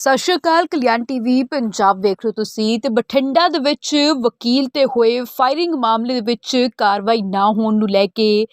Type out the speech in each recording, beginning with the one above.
ਸਤਿ ਸ਼੍ਰੀ ਅਕਾਲ, ਕਲਿਆਣ ਟੀਵੀ, ਪੰਜਾਬ ਵੇਖ ਰਹੇ ਹੋ ਤੁਸੀਂ ਤੇ ਬਠਿੰਡਾ ਦੇ ਵਿੱਚ ਵਕੀਲ ਤੇ ਹੋਏ ਫਾਇਰਿੰਗ ਮਾਮਲੇ ਦੇ ਵਿੱਚ ਕਾਰਵਾਈ ਨਾ ਹੋਣ ਨੂੰ ਲੈ ਕੇ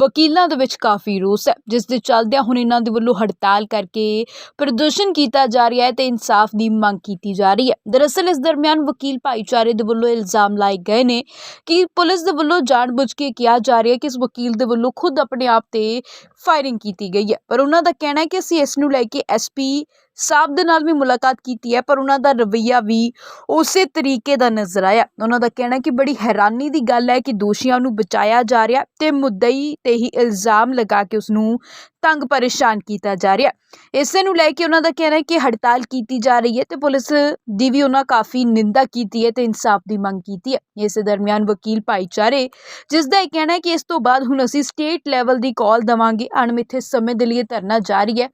ਵਕੀਲਾਂ ਦੇ ਵਿੱਚ ਕਾਫੀ ਰੋਸ ਹੈ, ਜਿਸ ਦੇ ਚੱਲਦਿਆਂ ਹੁਣ ਇਹਨਾਂ ਦੇ ਵੱਲੋਂ ਹੜਤਾਲ ਕਰਕੇ ਪ੍ਰਦਰਸ਼ਨ ਕੀਤਾ ਜਾ ਰਿਹਾ ਹੈ ਤੇ ਇਨਸਾਫ ਦੀ ਮੰਗ ਕੀਤੀ ਜਾ ਰਹੀ ਹੈ। ਦਰਅਸਲ, ਇਸ ਦਰਮਿਆਨ ਵਕੀਲ ਭਾਈਚਾਰੇ ਦੇ ਵੱਲੋਂ ਇਲਜ਼ਾਮ ਲਾਏ ਗਏ ਨੇ ਕਿ ਪੁਲਿਸ ਦੇ ਵੱਲੋਂ ਜਾਣਬੁੱਝ ਕੇ ਕਿਹਾ ਜਾ ਰਿਹਾ ਹੈ ਕਿ ਇਸ ਵਕੀਲ ਦੇ ਵੱਲੋਂ ਖੁਦ ਆਪਣੇ ਆਪ ਤੇ ਫਾਇਰਿੰਗ ਕੀਤੀ ਗਈ ਹੈ, ਪਰ ਉਹਨਾਂ ਦਾ ਕਹਿਣਾ ਹੈ ਕਿ ਅਸੀਂ ਇਸ ਨੂੰ ਲੈ ਕੇ ਐਸਪੀ ਸਾਹਿਬ ਦੇ ਨਾਲ ਵੀ ਮੁਲਾਕਾਤ ਕੀਤੀ ਹੈ, ਪਰ ਉਹਨਾਂ ਦਾ ਰਵੱਈਆ ਵੀ ਉਸੇ ਤਰੀਕੇ ਦਾ ਨਜ਼ਰ ਆਇਆ। ਉਹਨਾਂ ਦਾ ਕਹਿਣਾ ਕਿ ਬੜੀ ਹੈਰਾਨੀ ਦੀ ਗੱਲ ਹੈ ਕਿ ਦੋਸ਼ੀਆਂ ਨੂੰ ਬਚਾਇਆ ਜਾ ਰਿਹਾ ਤੇ ਮੁੱਦਈ ਤੇ ਹੀ ਇਲਜ਼ਾਮ ਲਗਾ ਕੇ ਉਸ ਨੂੰ ਤੰਗ ਪਰੇਸ਼ਾਨ ਕੀਤਾ ਜਾ ਰਿਹਾ ਇਸੇ ਨੂੰ ਲੈ ਕੇ ਉਹਨਾਂ ਦਾ ਕਹਿਣਾ ਹੈ ਕਿ ਹੜਤਾਲ ਕੀਤੀ ਜਾ ਰਹੀ ਹੈ ਤੇ ਪੁਲਿਸ ਦੀ ਵੀ ਉਹਨਾਂ ਕਾਫੀ ਨਿੰਦਾ ਕੀਤੀ ਹੈ ਤੇ ਇਨਸਾਫ ਦੀ ਮੰਗ ਕੀਤੀ ਹੈ। ਇਸੇ ਦਰਮਿਆਨ ਵਕੀਲ ਭਾਈਚਾਰੇ, ਜਿਸ ਦਾ ਇਹ ਕਹਿਣਾ ਹੈ ਕਿ ਇਸ ਤੋਂ ਬਾਅਦ ਹੁਣ ਅਸੀਂ ਸਟੇਟ ਲੈਵਲ ਦੀ ਕਾਲ ਦਵਾਂਗੇ। ਅਣਮਿੱਥੇ ਸਮੇਂ ਦੇ ਲਈ ਇਹ ਧਰਨਾ ਜਾਰੀ ਹੈ।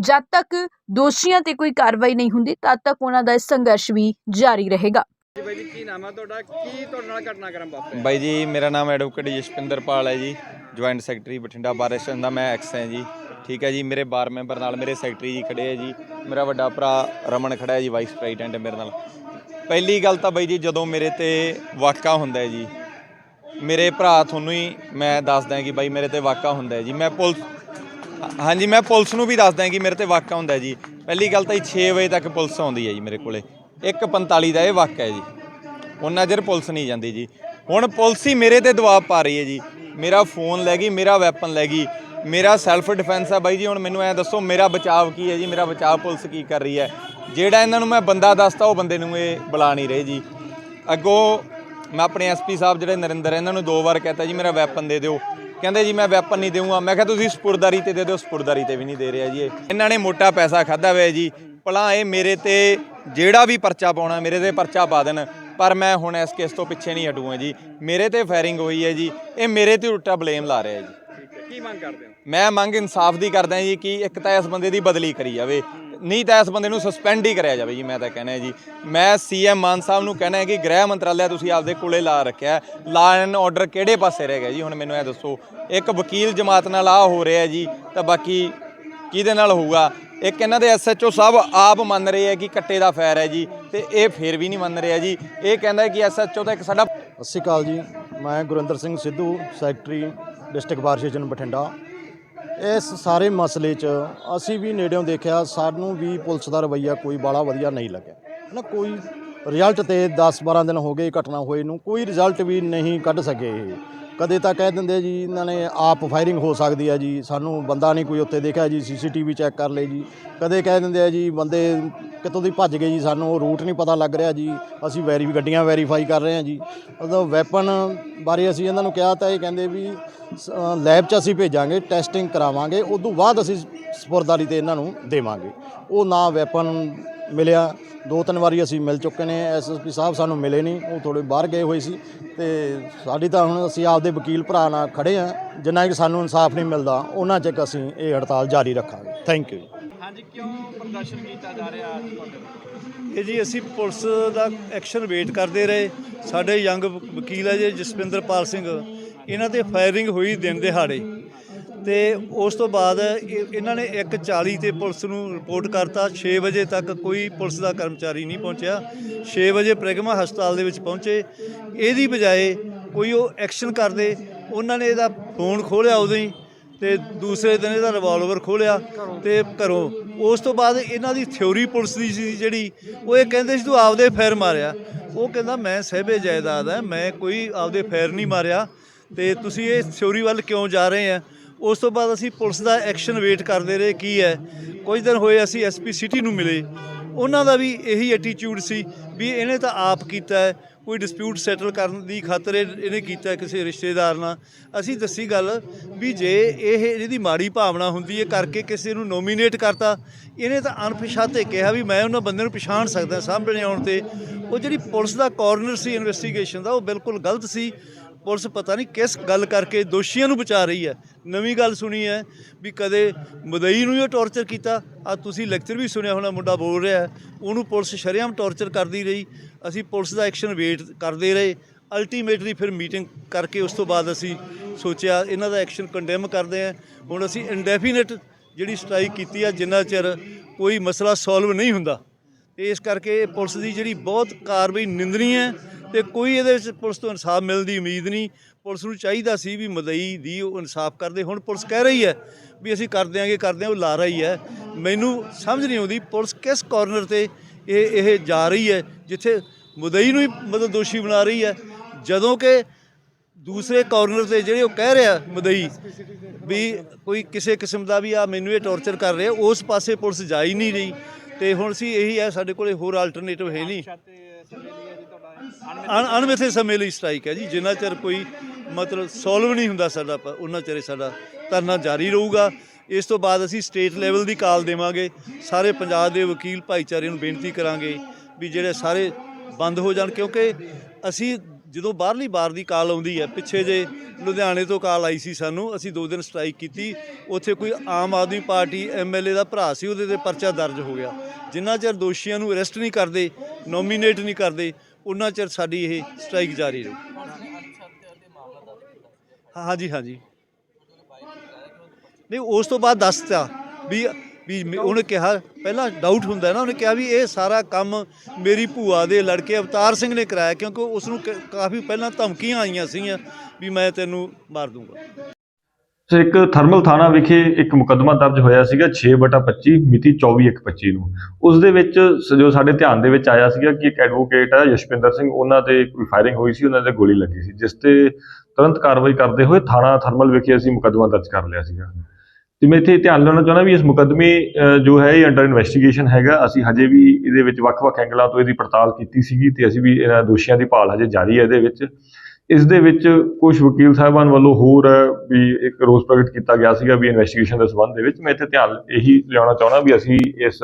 ਜਦ ਤੱਕ ਦੋਸ਼ੀਆਂ ਤੇ ਕੋਈ ਕਾਰਵਾਈ ਨਹੀਂ ਹੁੰਦੀ, ਤਦ ਤੱਕ ਉਹਨਾਂ ਦਾ ਸੰਘਰਸ਼ ਵੀ ਜਾਰੀ ਰਹੇਗਾ। ਜੀ ਬਾਈ ਜੀ, ਕੀ ਨਾਮ ਹੈ ਤੁਹਾਡਾ? ਕੀ ਤੁਹਾਡੇ ਨਾਲ ਘਟਨਾਕ੍ਰਮ ਵਾਪਰਿਆ ਬਾਈ ਜੀ, ਮੇਰਾ ਨਾਮ ਐਡਵੋਕੇਟ ਜਸਪਿੰਦਰ ਪਾਲ ਹੈ ਜੀ। Joint secretary Bathinda bar association ਦਾ ਮੈਂ ਐਕਸ ਹਾਂ ਜੀ। ਠੀਕ ਹੈ ਜੀ, ਮੇਰੇ ਬਾਰ ਮੈਂਬਰ ਨਾਲ ਮੇਰੇ ਸੈਕਟਰੀ ਜੀ ਖੜੇ ਹੈ ਜੀ। ਮੇਰਾ ਵੱਡਾ ਭਰਾ ਰਮਨ ਖੜਾ ਹੈ ਜੀ, ਵਾਈਸ ਪ੍ਰੈਜ਼ੀਡੈਂਟ ਮੇਰੇ ਨਾਲ। ਪਹਿਲੀ ਗੱਲ ਤਾਂ ਬਾਈ ਜੀ, ਜਦੋਂ ਮੇਰੇ ਤੇ ਵਾਕਾ ਹੁੰਦਾ ਹੈ ਜੀ, ਮੇਰੇ ਭਰਾ ਤੁਹਾਨੂੰ ਹੀ ਮੈਂ ਦੱਸਦਾ ਕਿ ਬਾਈ ਮੇਰੇ ਤੇ ਵਾਕਾ ਹੁੰਦਾ ਹੈ ਜੀ। ਮੈਂ ਪੁਲਿਸ ਹਾਂਜੀ, ਮੈਂ ਪੁਲਿਸ ਨੂੰ ਵੀ ਦੱਸਦਾ ਕਿ ਮੇਰੇ ਤੇ ਵਾਕਾ ਹੁੰਦਾ ਹੈ ਜੀ। ਪਹਿਲੀ ਗੱਲ ਤਾਂ ਜੀ 6 ਵਜੇ ਤੱਕ ਪੁਲਿਸ ਆਉਂਦੀ ਹੈ ਜੀ ਮੇਰੇ ਕੋਲੇ। 1:45 ਦਾ ਇਹ ਵਾਕਾ ਹੈ ਜੀ। ਉਹਨਾਂ ਚਿਰ ਪੁਲਿਸ ਨਹੀਂ ਜਾਂਦੀ ਜੀ। ਹੁਣ ਪੁਲਿਸ ਹੀ ਮੇਰੇ ਤੇ ਦਬਾਅ ਪਾ ਰਹੀ ਹੈ ਜੀ। ਮੇਰਾ ਫੋਨ ਲੈ ਗਈ, ਮੇਰਾ ਵੈਪਨ ਲੈ ਗਈ, ਮੇਰਾ ਸੈਲਫ ਡਿਫੈਂਸ ਹੈ ਬਾਈ ਜੀ। ਹੁਣ ਮੈਨੂੰ ਐ ਦੱਸੋ, ਮੇਰਾ ਬਚਾਅ ਕੀ ਹੈ ਜੀ? ਮੇਰਾ ਬਚਾਅ ਪੁਲਿਸ ਕੀ ਕਰ ਰਹੀ ਹੈ? ਜਿਹੜਾ ਇਹਨਾਂ ਨੂੰ ਮੈਂ ਬੰਦਾ ਦੱਸਤਾ, ਉਹ ਬੰਦੇ ਨੂੰ ਇਹ ਬੁਲਾ ਨਹੀਂ ਰਹੇ ਜੀ। ਅੱਗੋਂ ਮੈਂ ਆਪਣੇ ਐਸਪੀ ਸਾਹਿਬ ਜਿਹੜੇ ਨਰਿੰਦਰ ਇਹਨਾਂ ਨੂੰ ਦੋ ਵਾਰ ਕਹਤਾ ਜੀ, ਮੇਰਾ ਵੈਪਨ ਦੇ ਦਿਓ। ਕਹਿੰਦੇ ਜੀ, ਮੈਂ ਵੈਪਨ ਨਹੀਂ ਦੇਵਾਂਗਾ ਮੈਂ ਕਿਹਾ, ਤੁਸੀਂ ਸਪੁਰਦਾਰੀ ਤੇ ਦੇ ਦਿਓ, ਸਪੁਰਦਾਰੀ ਤੇ ਵੀ ਨਹੀਂ ਦੇ ਰਿਹਾ ਜੀ ਇਹਨਾਂ ਨੇ ਮੋਟਾ ਪੈਸਾ ਖਾਦਾ ਹੋਇਆ ਜੀ। ਭਲਾ ਇਹ ਮੇਰੇ ਤੇ ਜਿਹੜਾ ਵੀ ਪਰਚਾ ਪਾਉਣਾ ਮੇਰੇ ਤੇ ਪਰਚਾ ਪਾ ਦੇਣ। ਪਰ ਮੈਂ ਹੁਣ ਇਸ ਕੇਸ ਤੋਂ ਪਿੱਛੇ ਨਹੀਂ ਹਟੂਆਂ ਜੀ। ਮੇਰੇ ਤੇ ਫਾਇਰਿੰਗ ਹੋਈ ਹੈ ਜੀ। ਇਹ ਮੇਰੇ ਤੇ ਉਲਟਾ ਬਲੇਮ ਲਾ ਰਿਹਾ ਜੀ। ਕੀ ਮੰਗ ਕਰਦੇ ਹੋ? ਮੈਂ ਮੰਗ ਇਨਸਾਫ ਦੀ ਕਰਦਾ ਜੀ ਕਿ ਇੱਕ ਤਾਂ ਇਸ ਬੰਦੇ ਦੀ ਬਦਲੀ ਕਰੀ ਜਾਵੇ। ਨਹੀਂ ਤਾਂ ਇਸ ਬੰਦੇ ਨੂੰ ਸਸਪੈਂਡ ਹੀ ਕਰਿਆ ਜਾਵੇ ਜੀ ਮੈਂ ਤਾਂ ਕਹਿੰਦਾ ਜੀ। ਮੈਂ ਸੀਐਮ ਮਾਨ ਸਾਹਿਬ ਨੂੰ ਕਹਿਣਾ ਹੈ ਕਿ ਗ੍ਰਹਿ ਮੰਤਰਾਲਾ ਤੁਸੀਂ ਆਪਦੇ ਕੋਲੇ ਲਾ ਰੱਖਿਆ। ਲਾ ਐਂਡ ਆਰਡਰ ਕਿਹੜੇ ਪਾਸੇ ਰਹਿ ਗਿਆ ਜੀ? ਹੁਣ ਮੈਨੂੰ ਇਹ ਦੱਸੋ। ਇੱਕ ਵਕੀਲ ਜਮਾਤ ਨਾਲ ਆ ਹੋ ਰਿਹਾ ਜੀ ਤਾਂ ਬਾਕੀ ਕਿਹਦੇ ਨਾਲ ਹੋਊਗਾ? ਇੱਕ ਇਹਨਾਂ ਦੇ ਐਸਐਚਓ ਸਾਹਿਬ ਆਪ ਮੰਨ ਰਹੇ ਹੈ ਕਿ ਕੱਟੇ ਦਾ ਫੈਰ ਹੈ ਜੀ ਤੇ ਇਹ ਫੇਰ ਵੀ ਨਹੀਂ ਮੰਨ ਰਿਹਾ ਜੀ। ਇਹ ਕਹਿੰਦਾ ਹੈ ਕਿ ਐਸਐਚਓ ਤਾਂ ਇੱਕ ਸਾਡਾ ਸਤਿ ਸ਼੍ਰੀ ਅਕਾਲ ਜੀ। ਮੈਂ Gurinder Singh Sidhu, secretary, district bar Bathinda. ਇਸ ਸਾਰੇ ਮਸਲੇ 'ਚ ਅਸੀਂ ਵੀ ਨੇੜਿਓਂ ਦੇਖਿਆ, ਸਾਨੂੰ ਵੀ ਪੁਲਿਸ ਦਾ ਰਵੱਈਆ ਕੋਈ ਬਾਲਾ ਵਧੀਆ ਨਹੀਂ ਲੱਗਿਆ। ਨਾ ਕੋਈ ਰਿਜ਼ਲਟ ਤੇ 10-12 ਦਿਨ ਹੋ ਗਏ ਘਟਨਾ ਹੋਏ ਨੂੰ, ਕੋਈ ਰਿਜ਼ਲਟ ਵੀ ਨਹੀਂ ਕੱਢ ਸਕੇ ਇਹ। ਕਦੇ ਤਾਂ ਕਹਿ ਦਿੰਦੇ ਜੀ ਇਹਨਾਂ ਨੇ ਆਪ ਫਾਇਰਿੰਗ ਹੋ ਸਕਦੀ ਹੈ ਜੀ। ਸਾਨੂੰ ਬੰਦਾ ਨਹੀਂ ਕੋਈ ਉੱਤੇ ਦੇਖਿਆ ਜੀ ਸੀਸੀਟੀਵੀ ਚੈੱਕ ਕਰ ਲਈ ਜੀ। ਕਦੇ ਕਹਿ ਦਿੰਦੇ ਆ ਜੀ, ਬੰਦੇ ਕਿਤੋਂ ਦੀ ਭੱਜ ਗਏ ਜੀ, ਸਾਨੂੰ ਉਹ ਰੂਟ ਨਹੀਂ ਪਤਾ ਲੱਗ ਰਿਹਾ ਜੀ। ਅਸੀਂ ਵੈਰੀ, ਗੱਡੀਆਂ ਵੈਰੀਫਾਈ ਕਰ ਰਹੇ ਹਾਂ ਜੀ। ਉਦੋਂ ਵੈਪਨ ਬਾਰੇ ਅਸੀਂ ਇਹਨਾਂ ਨੂੰ ਕਿਹਾ ਤਾਂ ਇਹ ਕਹਿੰਦੇ ਵੀ ਲੈਬ 'ਚ ਅਸੀਂ ਭੇਜਾਂਗੇ ਟੈਸਟਿੰਗ ਕਰਾਵਾਂਗੇ ਉਸ ਤੋਂ ਬਾਅਦ ਅਸੀਂ ਸਪੁਰਦਾਰੀ ਤੇ ਇਹਨਾਂ ਨੂੰ ਦੇਵਾਂਗੇ। ਉਹ ਨਾ ਵੈਪਨ ਮਿਲਿਆ। ਦੋ ਤਿੰਨ ਵਾਰੀ ਅਸੀਂ ਮਿਲ ਚੁੱਕੇ ਨੇ। ਐਸਐਸਪੀ ਸਾਹਿਬ ਸਾਨੂੰ ਮਿਲੇ ਨਹੀਂ। ਉਹ ਥੋੜੇ ਬਾਹਰ ਗਏ ਹੋਏ ਸੀ। ਤੇ ਸਾਡੀ ਤਾਂ ਹੁਣ ਅਸੀਂ ਆਪਦੇ ਵਕੀਲ ਭਰਾ ਨਾਲ ਖੜੇ ਆ ਜਿੰਨਾ ਕਿ ਸਾਨੂੰ ਇਨਸਾਫ ਨਹੀਂ ਮਿਲਦਾ ਉਹਨਾਂ ਚਿਰ ਅਸੀਂ ਇਹ ਹੜਤਾਲ ਜਾਰੀ ਰੱਖਾਂਗੇ। ਥੈਂਕ ਯੂ ਹਾਂਜੀ ਕਿਉਂ ਪ੍ਰਦਰਸ਼ਨ ਕੀਤਾ ਜਾ ਰਿਹਾ ਅੱਜ ਤੁਹਾਡੇ ਵੱਲੋਂ? ਇਹ ਜੀ ਅਸੀਂ ਪੁਲਿਸ ਦਾ ਐਕਸ਼ਨ ਵੇਟ ਕਰਦੇ ਰਹੇ। ਸਾਡੇ ਯੰਗ ਵਕੀਲ ਹੈ ਜੀ ਜਸਪਿੰਦਰਪਾਲ ਸਿੰਘ। ਇਹਨਾਂ ਤੇ ਫਾਇਰਿੰਗ ਹੋਈ ਦਿਨ ਦਿਹਾੜੇ। ਤੇ ਉਸ ਤੋਂ ਬਾਅਦ ਇਹ- ਇਹਨਾਂ ਨੇ 1:40 ਤੇ ਪੁਲਿਸ ਨੂੰ ਰਿਪੋਰਟ ਕਰਤਾ। 6 ਵਜੇ ਤੱਕ ਕੋਈ ਪੁਲਿਸ ਦਾ ਕਰਮਚਾਰੀ ਨਹੀਂ ਪਹੁੰਚਿਆ। 6 ਵਜੇ ਪ੍ਰਗਮਾ ਹਸਪਤਾਲ ਦੇ ਵਿੱਚ ਪਹੁੰਚੇ। ਇਹਦੀ ਬਜਾਏ ਕੋਈ ਉਹ ਐਕਸ਼ਨ ਕਰਦੇ। ਉਹਨਾਂ ਨੇ ਇਹਦਾ ਫੋਨ ਖੋਲਿਆ ਉਦੋਂ ਹੀ ਤੇ ਦੂਸਰੇ ਦਿਨ ਇਹਦਾ ਰਿਵਾਲਵਰ ਖੋਲਿਆ ਤੇ ਘਰੋਂ। ਉਸ ਤੋਂ ਬਾਅਦ ਇਹਨਾਂ ਦੀ ਥਿਉਰੀ ਪੁਲਿਸ ਦੀ ਸੀ ਜਿਹੜੀ, ਉਹ ਇਹ ਕਹਿੰਦੇ ਸੀ, ਤੂੰ ਆਪਦੇ ਫੈਰ ਮਾਰਿਆ। ਉਹ ਕਹਿੰਦਾ, ਮੈਂ ਸਹਿਬੇ ਜਾਇਦਾਦ ਹੈ। ਮੈਂ ਕੋਈ ਆਪਦੇ ਫੈਰ ਨਹੀਂ ਮਾਰਿਆ ਤੇ ਤੁਸੀਂ ਇਹ ਥਿਉਰੀ ਵੱਲ ਕਿਉਂ ਜਾ ਰਹੇ ਆ? ਉਸ ਤੋਂ ਬਾਅਦ ਅਸੀਂ ਪੁਲਿਸ ਦਾ ਐਕਸ਼ਨ ਵੇਟ ਕਰਦੇ ਰਹੇ, ਕੀ ਹੈ। ਕੁਝ ਦਿਨ ਹੋਏ ਅਸੀਂ ਐਸਪੀ ਸਿਟੀ ਨੂੰ ਮਿਲੇ। ਉਹਨਾਂ ਦਾ ਵੀ ਇਹੀ ਐਟੀਟਿਊਡ ਸੀ ਵੀ ਇਹਨੇ ਤਾਂ ਆਪ ਕੀਤਾ ਹੈ, ਕੋਈ ਡਿਸਪਿਊਟ ਸੈਟਲ ਕਰਨ ਦੀ ਖਾਤਰ ਇਹਨੇ ਕੀਤਾ ਕਿਸੇ ਰਿਸ਼ਤੇਦਾਰ ਨਾਲ। ਅਸੀਂ ਦੱਸੀ ਗੱਲ ਵੀ ਜੇ ਇਹ ਇਹਦੀ ਮਾੜੀ ਭਾਵਨਾ ਹੁੰਦੀ ਹੈ ਕਰਕੇ ਕਿਸੇ ਨੂੰ ਨੋਮੀਨੇਟ ਕਰਤਾ, ਇਹਨੇ ਤਾਂ ਅਣਪਛਾਤੇ ਕਿਹਾ ਵੀ ਮੈਂ ਉਹਨਾਂ ਬੰਦੇ ਨੂੰ ਪਛਾਣ ਸਕਦਾ, ਸਾਹਮਣੇ ਆਉਣ ਤੇ। ਉਹ ਜਿਹੜੀ ਪੁਲਿਸ ਦਾ ਕਾਰਨਰ ਸੀ ਇਨਵੈਸਟੀਗੇਸ਼ਨ ਦਾ, ਉਹ ਬਿਲਕੁਲ ਗਲਤ ਸੀ। ਪੁਲਿਸ ਪਤਾ ਨਹੀਂ ਕਿਸ ਗੱਲ ਕਰਕੇ ਦੋਸ਼ੀਆਂ ਨੂੰ ਬਚਾ ਰਹੀ ਹੈ। ਨਵੀਂ ਗੱਲ ਸੁਣੀ ਹੈ ਵੀ ਕਦੇ ਮਦਈ ਨੂੰ ਹੀ ਟੌਰਚਰ ਕੀਤਾ। ਆ ਤੁਸੀਂ ਲੈਕਚਰ ਵੀ ਸੁਣਿਆ ਹੋਣਾ, ਮੁੰਡਾ ਬੋਲ ਰਿਹਾ ਉਹਨੂੰ ਪੁਲਿਸ ਸ਼ਰੇਆਮ ਟੌਰਚਰ ਕਰਦੀ ਰਹੀ। ਅਸੀਂ ਪੁਲਿਸ ਦਾ ਐਕਸ਼ਨ ਵੇਟ ਕਰਦੇ ਰਹੇ। ਅਲਟੀਮੇਟਲੀ ਫਿਰ ਮੀਟਿੰਗ ਕਰਕੇ ਉਸ ਤੋਂ ਬਾਅਦ ਅਸੀਂ ਸੋਚਿਆ, ਇਹਨਾਂ ਦਾ ਐਕਸ਼ਨ ਕੰਡੈਮ ਕਰਦੇ ਹਾਂ। ਹੁਣ ਅਸੀਂ ਇਨਡੈਫੀਨਿਟ ਜਿਹੜੀ ਸਟ੍ਰਾਈਕ ਕੀਤੀ ਆ, ਜਿੰਨਾ ਚਿਰ ਕੋਈ ਮਸਲਾ ਸੋਲਵ ਨਹੀਂ ਹੁੰਦਾ। ਇਸ ਕਰਕੇ ਪੁਲਿਸ ਦੀ ਜਿਹੜੀ ਬਹੁਤ ਕਾਰਵਾਈ ਨਿੰਦਣੀ ਹੈ ਤੇ ਕੋਈ ਇਹਦੇ ਵਿੱਚ ਪੁਲਿਸ ਤੋਂ ਇਨਸਾਫ ਮਿਲਣ ਦੀ ਉਮੀਦ ਨਹੀਂ। ਪੁਲਿਸ ਨੂੰ ਚਾਹੀਦਾ ਸੀ ਵੀ ਮਦਈ ਦੀ ਉਹ ਇਨਸਾਫ ਕਰਦੇ। ਹੁਣ ਪੁਲਿਸ ਕਹਿ ਰਹੀ ਹੈ ਵੀ ਅਸੀਂ ਕਰ ਦਿਆਂਗੇ ਕਰ ਦਿਆਂ ਉਹ ਲਾ ਰਹੀ ਹੈ। ਮੈਨੂੰ ਸਮਝ ਨਹੀਂ ਆਉਂਦੀ ਪੁਲਿਸ ਕਿਸ ਕਾਰਨਰ ਤੇ ਇਹ ਇਹ ਜਾ ਰਹੀ ਹੈ, ਜਿੱਥੇ ਮਦਈ ਨੂੰ ਹੀ ਮਤਲਬ ਦੋਸ਼ੀ ਬਣਾ ਰਹੀ ਹੈ। ਜਦੋਂ ਕਿ ਦੂਸਰੇ ਕਾਰਨਰ ਤੇ ਜਿਹੜੇ ਉਹ ਕਹਿ ਰਿਹਾ ਮਦਈ ਵੀ ਕੋਈ ਕਿਸੇ ਕਿਸਮ ਦਾ ਵੀ ਆ, ਮੈਨੂੰ ਇਹ ਟੌਰਚਰ ਕਰ ਰਿਹਾ, ਉਸ ਪਾਸੇ ਪੁਲਿਸ ਜਾ ਹੀ ਨਹੀਂ ਰਹੀ। ਤੇ ਹੁਣ ਸੀ ਇਹੀ ਹੈ, ਸਾਡੇ ਕੋਲੇ ਹੋਰ ਆਲਟਰਨੇਟਿਵ ਹੈ ਨਹੀਂ। ਅਣ ਅਣਮਿੱਥੇ ਸਮੇਂ ਲਈ ਸਟ੍ਰਾਈਕ ਹੈ ਜੀ। ਜਿੰਨਾ ਚਿਰ ਕੋਈ ਮਤਲਬ ਸੋਲਵ ਨਹੀਂ ਹੁੰਦਾ ਸਾਡਾ ਪ- ਉਹਨਾਂ ਚਿਰ ਸਾਡਾ ਧਰਨਾ ਜਾਰੀ ਰਹੂਗਾ। ਇਸ ਤੋਂ ਬਾਅਦ ਅਸੀਂ ਸਟੇਟ ਲੈਵਲ ਦੀ ਕਾਲ ਦੇਵਾਂਗੇ। ਸਾਰੇ ਪੰਜਾਬ ਦੇ ਵਕੀਲ ਭਾਈਚਾਰੇ ਨੂੰ ਬੇਨਤੀ ਕਰਾਂਗੇ ਵੀ ਜਿਹੜੇ ਸਾਰੇ ਬੰਦ ਹੋ ਜਾਣ, ਕਿਉਂਕਿ ਅਸੀਂ ਜਦੋਂ ਬਾਹਰਲੀ ਬਾਰ ਦੀ ਕਾਲ ਆਉਂਦੀ ਹੈ, ਪਿੱਛੇ ਜੇ ਲੁਧਿਆਣੇ ਤੋਂ ਕਾਲ ਆਈ ਸੀ ਸਾਨੂੰ, ਅਸੀਂ ਦੋ ਦਿਨ ਸਟ੍ਰਾਈਕ ਕੀਤੀ। ਉੱਥੇ ਕੋਈ ਆਮ ਆਦਮੀ ਪਾਰਟੀ ਐਮਐਲਏ ਦਾ ਭਰਾ ਸੀ, ਉਹਦੇ ਤੇ ਪਰਚਾ ਦਰਜ ਹੋ ਗਿਆ। ਜਿੰਨਾ ਚਿਰ ਦੋਸ਼ੀਆਂ ਨੂੰ ਅਰੈਸਟ ਨਹੀਂ ਕਰਦੇ, ਨੋਮੀਨੇਟ ਨਹੀਂ ਕਰਦੇ ਉਹਨਾਂ ਚਿਰ ਸਾਡੀ ਇਹ ਸਟ੍ਰਾਈਕ ਜਾਰੀ ਰਹੂ। ਹਾਂ- ਹਾਂਜੀ ਹਾਂਜੀ। ਨਹੀਂ, ਉਸ ਤੋਂ ਬਾਅਦ ਦੱਸਤਾ ਵੀ ਵੀ ਮ- ਉਹਨੇ ਕਿਹਾ, ਪਹਿਲਾਂ ਡਾਊਟ ਹੁੰਦਾ ਨਾ, ਉਹਨੇ ਕਿਹਾ ਵੀ ਇਹ ਸਾਰਾ ਕੰਮ ਮੇਰੀ ਭੂਆ ਦੇ ਲੜਕੇ ਅਵਤਾਰ ਸਿੰਘ ਨੇ ਕਰਾਇਆ, ਕਿਉਂਕਿ ਉਸ ਨੂੰ ਕ- ਕਾਫੀ ਪਹਿਲਾਂ ਧਮਕੀਆਂ ਆਈਆਂ ਸੀਗੀਆਂ ਵੀ ਮੈਂ ਤੈਨੂੰ ਮਾਰ ਦੂੰਗਾ। ਸੋ ਇੱਕ ਥਰਮਲ ਥਾਣਾ ਵਿਖੇ ਇੱਕ ਮੁਕੱਦਮਾ ਦਰਜ ਹੋਇਆ ਸੀਗਾ 6/25 ਮਿਤੀ 24/1/25 ਨੂੰ। ਉਸ ਦੇ ਵਿੱਚ ਸ- ਜੋ ਸਾਡੇ ਧਿਆਨ ਦੇ ਵਿੱਚ ਆਇਆ ਸੀਗਾ ਕਿ ਇੱਕ ਐਡਵੋਕੇਟ ਹੈ ਯਸ਼ਪਿੰਦਰ ਸਿੰਘ, ਉਹਨਾਂ ਤੇ ਕੋਈ ਫਾਇਰਿੰਗ ਹੋਈ ਸੀ, ਉਹਨਾਂ ਤੇ ਗੋਲੀ ਲੱਗੀ ਸੀ, ਜਿਸ ਤੇ ਤੁਰੰਤ ਕਾਰਵਾਈ ਕਰਦੇ ਹੋਏ ਥਾਣਾ ਥਰਮਲ ਵਿਖੇ ਅਸੀਂ ਮੁਕੱਦਮਾ ਦਰਜ ਕਰ ਲਿਆ ਸੀਗਾ। ਤੇ ਮੈਂ ਇੱਥੇ ਧਿਆਨ ਦੇਣਾ ਚਾਹੁੰਦਾ ਵੀ ਇਸ ਮੁਕੱਦਮੇ ਜੋ ਹੈ ਇਹ ਅੰਡਰ ਇਨਵੈਸਟੀਗੇਸ਼ਨ ਹੈਗਾ। ਅਸੀਂ ਹਜੇ ਵੀ ਇਹਦੇ ਵਿੱਚ ਵੱਖ-ਵੱਖ ਐਂਗਲਾਂ ਤੋਂ ਇਹਦੀ ਪੜਤਾਲ ਕੀਤੀ ਸੀਗੀ ਤੇ ਅਸੀਂ ਵੀ ਇਹਨਾਂ ਦੋਸ਼ੀਆਂ ਦੀ ਭਾਲ ਹਜੇ ਜਾਰੀ ਹੈ ਇਹਦੇ ਵਿੱਚ। ਇਸ ਦੇ ਵਿੱਚ ਕੁਝ ਵਕੀਲ ਸਾਹਿਬਾਨ ਵੱਲੋਂ ਹੋਰ ਵੀ ਇੱਕ ਰੋਸ ਪ੍ਰਗਟ ਕੀਤਾ ਗਿਆ ਸੀਗਾ ਵੀ ਇਨਵੈਸਟੀਗੇਸ਼ਨ ਦੇ ਸੰਬੰਧ ਦੇ ਵਿੱਚ। ਮੈਂ ਇੱਥੇ ਧਿਆਨ ਇਹੀ ਲਿਆਉਣਾ ਚਾਹੁੰਦਾ ਵੀ ਅਸੀਂ ਇਸ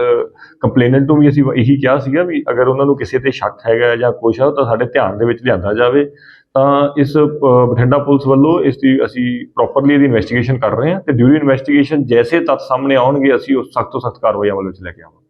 ਕੰਪਲੇਨੈਂਟ ਨੂੰ ਵੀ ਅਸੀਂ ਇਹੀ ਕਿਹਾ ਸੀਗਾ ਵੀ ਅਗਰ ਉਹਨਾਂ ਨੂੰ ਕਿਸੇ ਤੇ ਸ਼ੱਕ ਹੈਗਾ ਜਾਂ ਕੁਛ ਹੈ ਤਾਂ ਸਾਡੇ ਧਿਆਨ ਦੇ ਵਿੱਚ ਲਿਆਂਦਾ ਜਾਵੇ। ਤਾਂ ਇਸ ਬਠਿੰਡਾ ਪੁਲਿਸ ਵੱਲੋਂ ਇਸ ਦੀ ਅਸੀਂ ਪ੍ਰੋਪਰਲੀ ਇਹਦੀ ਇਨਵੈਸਟੀਗੇਸ਼ਨ ਕਰ ਰਹੇ ਹਾਂ ਤੇ ਡਿਊਰੀ ਇਨਵੈਸਟੀਗੇਸ਼ਨ ਜੈਸੇ ਤੱਥ ਸਾਹਮਣੇ ਆਉਣਗੇ, ਅਸੀਂ ਉਸ ਸਖਤ ਤੋਂ ਸਖਤ ਕਾਰਵਾਈ ਅਮਲ ਵਿੱਚ ਲੈ ਕੇ ਆਵਾਂਗੇ।